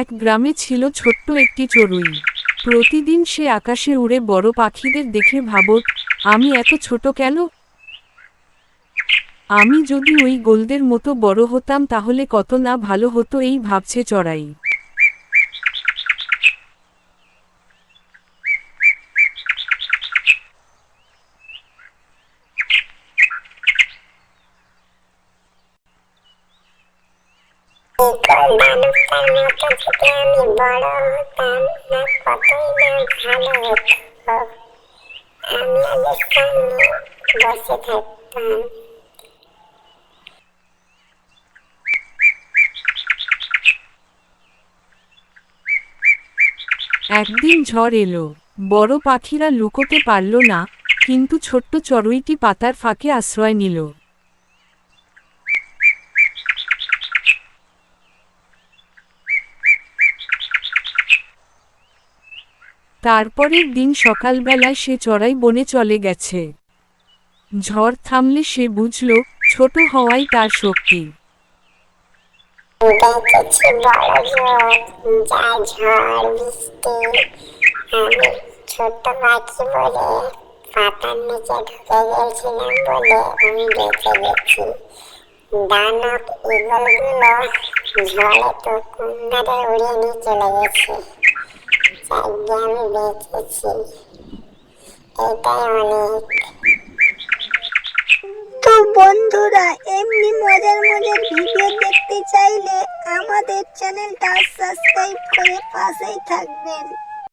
এক গ্রামে ছিল ছোট্ট একটি চড়ুই। প্রতিদিন সে আকাশে উড়ে বড় পাখিদের দেখে ভাবত আমি এত ছোট কেন? আমি যদি ওই গোলদের মতো বড় হতাম তাহলে কত না ভালো হতো, এই ভাবছে চড়াই। একদিন ঝড় এলো। বড় পাখিরা লুকোতে পারল না, কিন্তু ছোট্ট চড়ুইটি পাতার ফাঁকে আশ্রয় নিল। তারপরের দিন সকালবেলায় সে চড়াই বনে চলে গেছে। ঝড় থামলে সে বুঝল, ছোট হওয়াই তার শক্তি। ছোট্ট দানব ঝড়ে তো উড়িয়ে নিয়ে চলে গেছে। বেঁচেছি এটাই অনেক তো বন্ধুরা, এমনি মজার মজার ভিডিও দেখতে চাইলে আমাদের চ্যানেলটা সাবস্ক্রাইব করে পাশেই থাকবেন।